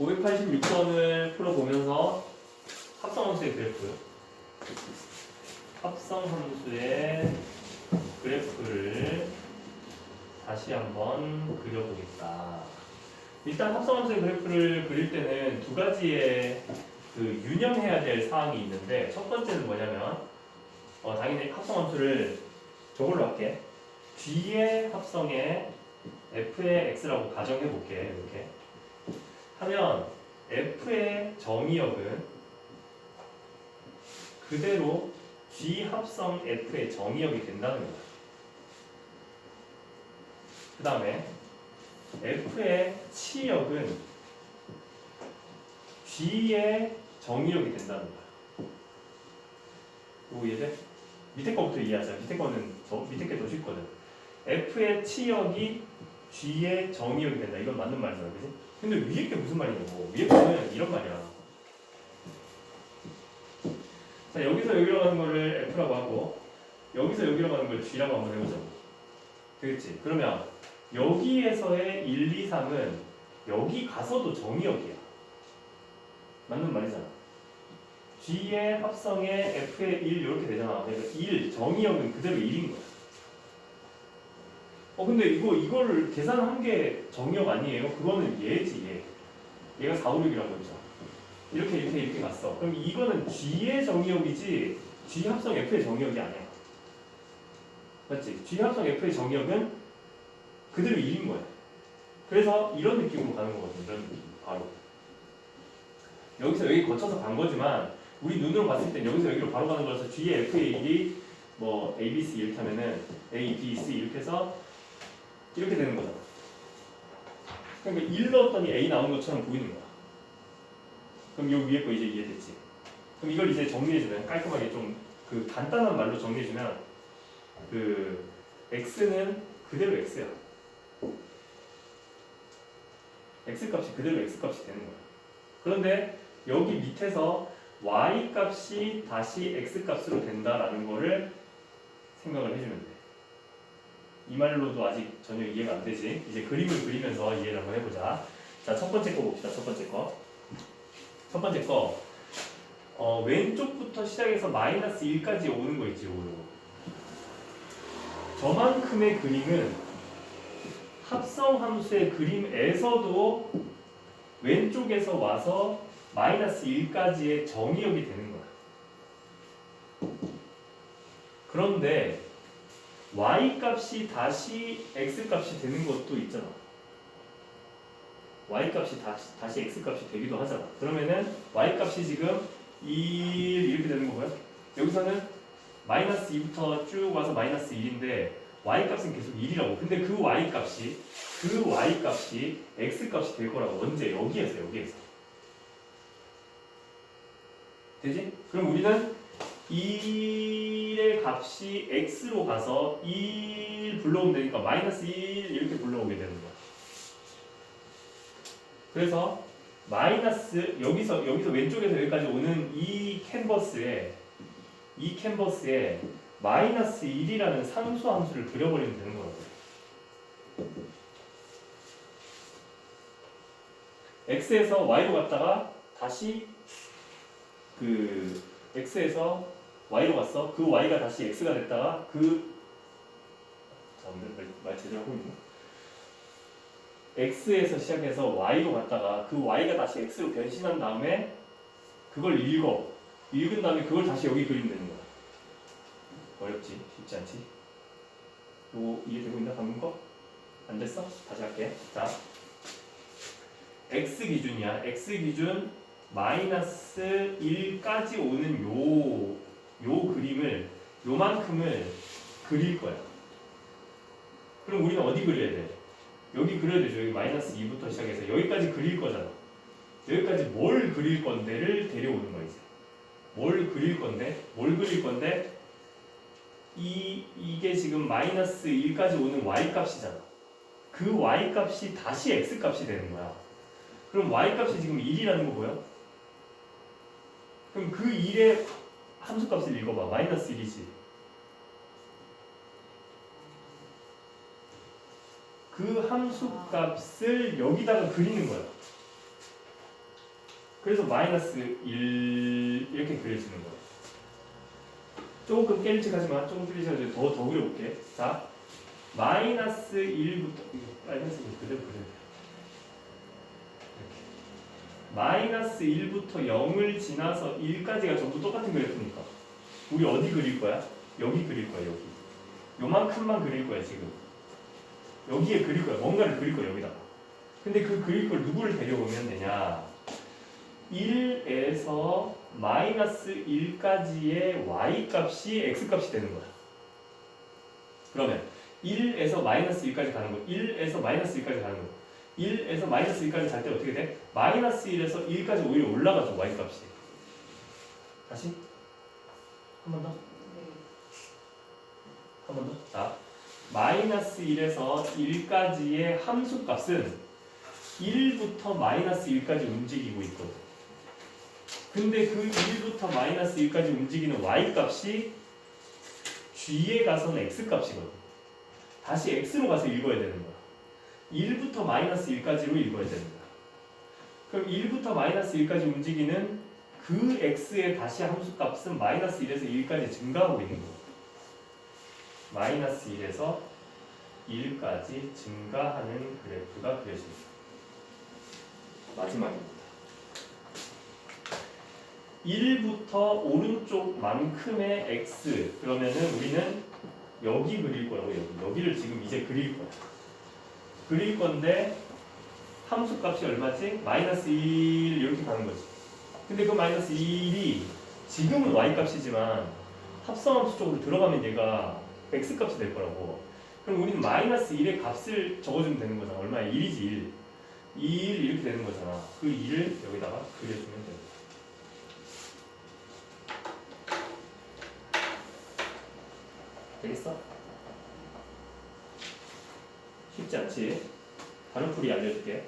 586번을 풀어보면서 합성함수의 그래프 합성함수의 그래프를 다시 한번 그려보겠다. 일단 합성함수의 그래프를 그릴 때는 두 가지의 그 유념해야 될 사항이 있는데 첫 번째는 뭐냐면 어, 당연히 합성함수를 저걸로 할게. G의 합성에 F의 X라고 가정해 볼게. 이렇게 하면 F의 정의역은 그대로 G 합성 F의 정의역이 된다는 거야. 그 다음에 F의 치역은 G의 정의역이 된다는 거야. 이해돼? 밑에 거부터 이해하자. 밑에 거는 더, 밑에 게 더 쉽거든. F의 치역이 G의 정의역이 된다. 이건 맞는 말이잖아, 그지? 근데 위에 게 무슨 말이냐고. 위에 거는 이런 말이야. 자, 여기서 여기로 가는 거를 F라고 하고, 여기서 여기로 가는 걸 G라고 한번 해보자고. 되겠지? 그러면 여기에서의 1, 2, 3은 여기 가서도 정의역이야. 맞는 말이잖아. G의 합성에 F의 1 이렇게 되잖아. 그러니까 1 정의역은 그대로 1인 거야. 어 근데 이거 이거를 계산한 게 정의역 아니에요? 그거는 얘지 얘. 얘가 4, 5, 6이라고 했죠. 이렇게 이렇게 이렇게 갔어. 그럼 이거는 G의 정의역이지 G 합성 F의 정의역이 아니야. 맞지? G 합성 F의 정의역은 그대로 1인 거야. 그래서 이런 느낌으로 가는 거거든. 이런 느낌. 바로. 여기서 여기 거쳐서 간 거지만 우리 눈으로 봤을 땐 여기서 여기로 바로 가는 거라서 G의 F의 1이 뭐 A, B, C 이렇게 하면은 A, B, C 이렇게 해서 이렇게 되는 거잖아. 그러니까 1 넣었더니 A 나온 것처럼 보이는 거야. 그럼 요 위에 거 이제 이해됐지? 그럼 이걸 이제 정리해주면 깔끔하게 좀 그 간단한 말로 정리해주면 그 x는 그대로 x야. x 값이 그대로 x 값이 되는 거야. 그런데 여기 밑에서 y 값이 다시 x 값으로 된다라는 거를 생각을 해주면 돼. 이 말로도 아직 전혀 이해가 안 되지. 이제 그림을 그리면서 이해를 한번 해보자. 자, 첫 번째 거 봅시다. 첫 번째 거. 첫 번째 거. 어, 왼쪽부터 시작해서 마이너스 1까지 오는 거 있지, 요거. 저만큼의 그림은 합성 함수의 그림에서도 왼쪽에서 와서 마이너스 1까지의 정의역이 되는 거야. 그런데 y 값이 다시 x 값이 되는 것도 있잖아. y 값이 다시, 다시 x 값이 되기도 하잖아. 그러면은 y 값이 지금 1 이렇게 되는 거고요. 여기서는 마이너스 2부터 쭉 와서 마이너스 1인데 y 값은 계속 1이라고. 근데 그 y 값이 그 y 값이 x 값이 될 거라고. 언제? 여기에서 여기에서. 되지? 그럼 우리는 1의 값이 x로 가서 1 불러오면 되니까 마이너스 1 이렇게 불러오게 되는 거야. 그래서 마이너스 여기서 여기서 왼쪽에서 여기까지 오는 이 캔버스에 이 캔버스에 마이너스 1이라는 상수 함수를 그려버리면 되는 거라고. x에서 y로 갔다가 다시 그 x에서 y로 갔어. 그 y가 다시 x가 됐다가 그 자, 오늘 말, 말 제대로 하고 있나? x에서 시작해서 y로 갔다가 그 y가 다시 x로 변신한 다음에 그걸 읽어. 읽은 다음에 그걸 다시 여기 그리면 되는 거야. 어렵지? 쉽지 않지? 요거 이해되고 있나 방금 거? 안 됐어? 다시 할게. 자, x 기준이야. x 기준 마이너스 1까지 오는 요, 요 그림을 요만큼을 그릴 거야. 그럼 우리는 어디 그려야 돼? 여기 그려야 되죠. 여기 마이너스 2부터 시작해서 여기까지 그릴 거잖아. 여기까지 뭘 그릴 건데를 데려오는 거야 이제. 뭘 그릴 건데? 뭘 그릴 건데? 이 이게 지금 마이너스 1까지 오는 y 값이잖아. 그 y 값이 다시 x 값이 되는 거야. 그럼 y 값이 지금 1이라는 거 보여? 그럼 그 1의 함수 값을 읽어봐. 마이너스 1이지. 그 함수 값을 여기다가 그리는 거야. 그래서 마이너스 1 이렇게 그려지는 거예요. 조금 깨름직하지만 조금 틀리셔도 더, 더 그려볼게. 자, 마이너스 1부터 이거 빨간색이 그대로 그려야 돼. 이렇게. 마이너스 1부터 0을 지나서 1까지가 전부 똑같은 그래프니까 우리 어디 그릴 거야? 여기 그릴 거야 여기. 요만큼만 그릴 거야 지금. 여기에 그릴 거야. 뭔가를 그릴 거야 여기다가. 근데 그 그릴 걸 누구를 데려오면 되냐? 1에서 마이너스 1까지의 y 값이 x 값이 되는 거야. 그러면 1에서 마이너스 1까지 가는 거, 1에서 마이너스 1까지 가는 거, 1에서 마이너스 1까지 갈 때 어떻게 돼? 마이너스 1에서 1까지 오히려 올라가죠 y 값이. 다시 한 번 더, 한 번 더. 자, 마이너스 1에서 1까지의 함수 값은 1부터 마이너스 1까지 움직이고 있거든. 근데 그 1부터 마이너스 1까지 움직이는 y 값이 g에 가서는 x 값이거든. 다시 x로 가서 읽어야 되는 거야. 1부터 마이너스 1까지로 읽어야 거야. 그럼 1부터 마이너스 1까지 움직이는 그 x의 다시 함수 값은 마이너스 1에서 1까지 증가하고 있는 거야. 마이너스 1에서 1까지 증가하는 그래프가 그려집니다. 마지막입니다. 1부터 오른쪽만큼의 x 그러면은 우리는 여기 그릴 거라고 여기 여기를 지금 이제 그릴 거야. 그릴 건데 함수 값이 얼마지? 마이너스 1 이렇게 가는 거지. 근데 그 마이너스 1이 지금은 y 값이지만 합성함수 쪽으로 들어가면 얘가 x 값이 될 거라고. 그럼 우리는 마이너스 1의 값을 적어주면 되는 거잖아. 얼마야? 1이지 1. 2일 이렇게 되는 거잖아. 그 2를 여기다가 그려주면 돼. 되겠어? 쉽지 않지? 다른 풀이 알려줄게.